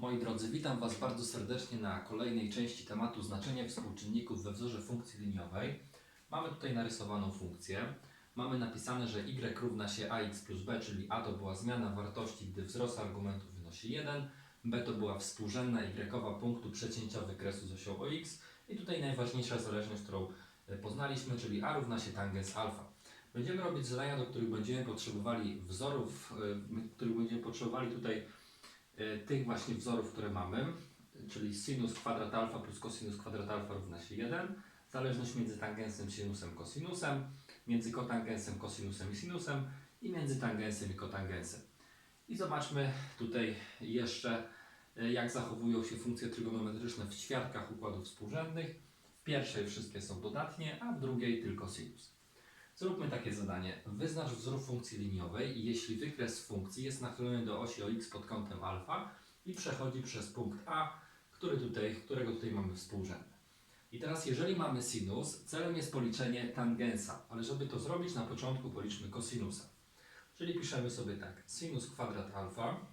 Moi drodzy, witam Was bardzo serdecznie na kolejnej części tematu znaczenia współczynników we wzorze funkcji liniowej. Mamy tutaj narysowaną funkcję. Mamy napisane, że y równa się ax plus b, czyli a to była zmiana wartości, gdy wzrost argumentu wynosi 1, b to była współrzędna y punktu przecięcia wykresu z osią ox i tutaj najważniejsza zależność, którą e, poznaliśmy, czyli a równa się tangens alfa. Będziemy robić zadania, do których będziemy potrzebowali wzorów, e, których będziemy potrzebowali tutaj tych właśnie wzorów, które mamy, czyli sinus kwadrat alfa plus cosinus kwadrat alfa równa się 1, zależność między tangensem, sinusem, cosinusem, między kotangensem, cosinusem i sinusem i między tangensem i kotangensem. I zobaczmy tutaj jeszcze, e, jak zachowują się funkcje trygonometryczne w ćwiartkach układów współrzędnych. W pierwszej wszystkie są dodatnie, a w drugiej tylko sinus. Zróbmy takie zadanie. Wyznacz wzór funkcji liniowej, jeśli wykres funkcji jest nachylony do osi o x pod kątem alfa i przechodzi przez punkt A, który tutaj, którego tutaj mamy współrzędne. I teraz, jeżeli mamy sinus, celem jest policzenie tangensa, ale żeby to zrobić, na początku policzmy kosinusa. Czyli piszemy sobie tak, sinus kwadrat alfa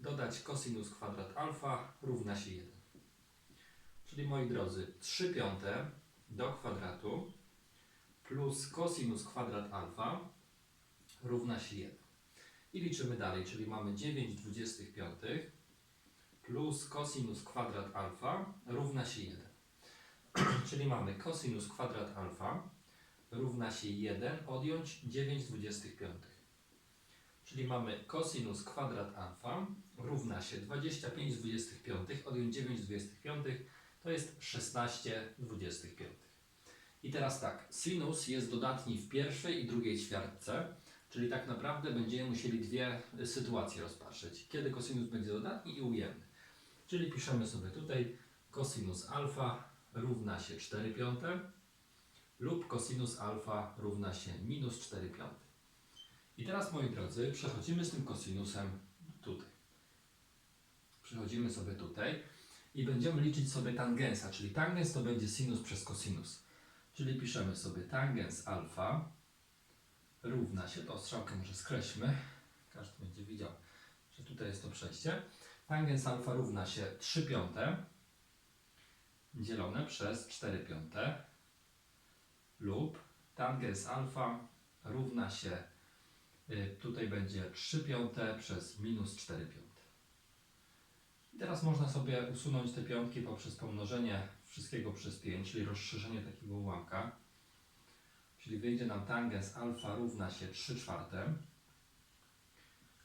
dodać cosinus kwadrat alfa równa się 1. Czyli moi drodzy, 3 piąte do kwadratu plus cosinus kwadrat alfa równa się 1. I liczymy dalej, czyli mamy 9 25 plus cosinus kwadrat alfa równa się 1. czyli mamy cosinus kwadrat alfa równa się 1 odjąć 9 25. Czyli mamy cosinus kwadrat alfa równa się 25 25 odjąć 9 25 to jest 16 25. I teraz tak, sinus jest dodatni w pierwszej i drugiej ćwiartce, czyli tak naprawdę będziemy musieli dwie y, sytuacje rozpatrzeć. Kiedy cosinus będzie dodatni i ujemny. Czyli piszemy sobie tutaj cosinus alfa równa się 4 piąte lub cosinus alfa równa się minus 4 piąte. I teraz moi drodzy, przechodzimy z tym cosinusem tutaj. Przechodzimy sobie tutaj i będziemy liczyć sobie tangensa, czyli tangens to będzie sinus przez cosinus. Czyli piszemy sobie tangens alfa równa się, to strzałkę może skreślmy, każdy będzie widział, że tutaj jest to przejście. Tangens alfa równa się 3 piąte dzielone przez 4 piąte lub tangens alfa równa się, y, tutaj będzie 3 piąte przez minus 4 piąte. I teraz można sobie usunąć te piątki poprzez pomnożenie wszystkiego przez 5, czyli rozszerzenie takiego ułamka. Czyli wyjdzie nam tangens alfa równa się 3 czwarte.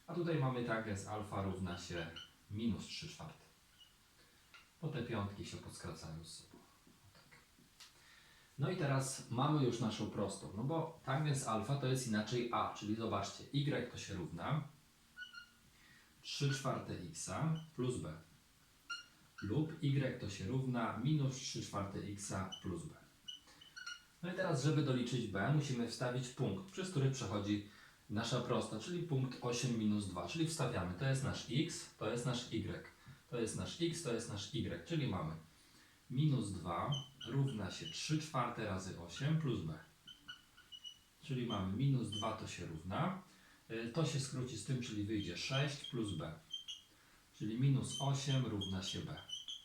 A tutaj mamy tangens alfa równa się minus 3 czwarte. Bo te piątki się podskracają z sobą. O tak. No i teraz mamy już naszą prostą, no bo tangens alfa to jest inaczej a, czyli zobaczcie, y to się równa 3 czwarte x plus b lub y to się równa minus 3 czwarte x plus b. No i teraz, żeby doliczyć b, musimy wstawić punkt, przez który przechodzi nasza prosta, czyli punkt 8 minus 2, czyli wstawiamy, to jest nasz x, to jest nasz y, to jest nasz x, to jest nasz y, czyli mamy minus 2 równa się 3 czwarte razy 8 plus b. Czyli mamy minus 2 to się równa, to się skróci z tym, czyli wyjdzie 6 plus b. Czyli minus 8 równa się b.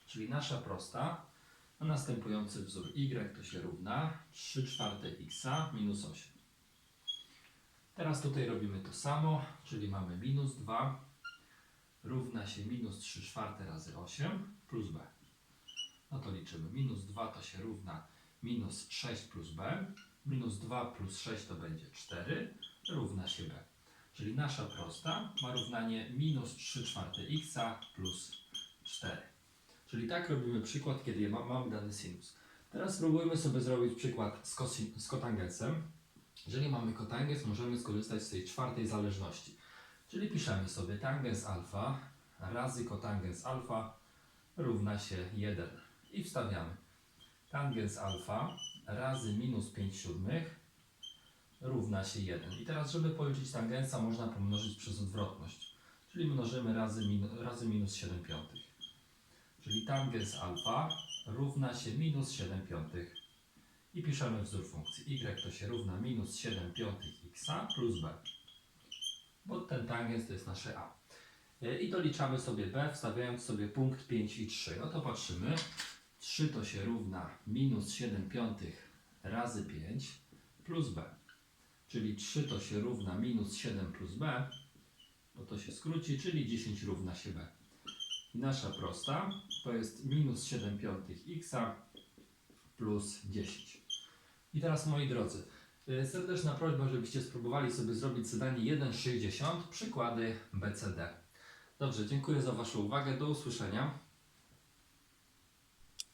Czyli nasza prosta ma następujący wzór y to się równa 3 czwarte x minus 8. Teraz tutaj robimy to samo, czyli mamy minus 2 równa się minus 3 czwarte razy 8 plus b. No to liczymy. Minus 2 to się równa minus 6 plus b. Minus 2 plus 6 to będzie 4 równa się b. Czyli nasza prosta ma równanie minus 3 czwarte x plus 4. Czyli tak robimy przykład, kiedy ma, mamy dany sinus. Teraz spróbujmy sobie zrobić przykład z, kosin, z kotangensem. Jeżeli mamy kotangens, możemy skorzystać z tej czwartej zależności. Czyli piszemy sobie tangens alfa razy kotangens alfa równa się 1. I wstawiamy. Tangens alfa razy minus 5 siódmych równa się 1. I teraz, żeby policzyć tangensa, można pomnożyć przez odwrotność. Czyli mnożymy razy, min, razy minus 7 piątych. Czyli tangens alfa równa się minus 7 piątych. I piszemy wzór funkcji y to się równa minus 7 piątych x plus b. Bo ten tangens to jest nasze a. I doliczamy sobie b, wstawiając sobie punkt 5 i 3. No to patrzymy. 3 to się równa minus 7 piątych razy 5 plus b. Czyli 3 to się równa minus 7 plus b, bo to się skróci, czyli 10 równa się b. I nasza prosta to jest minus 7 piątych x plus 10. I teraz moi drodzy, y, serdeczna prośba, żebyście spróbowali sobie zrobić zadanie 1.60, przykłady BCD. Dobrze, dziękuję za Waszą uwagę, do usłyszenia.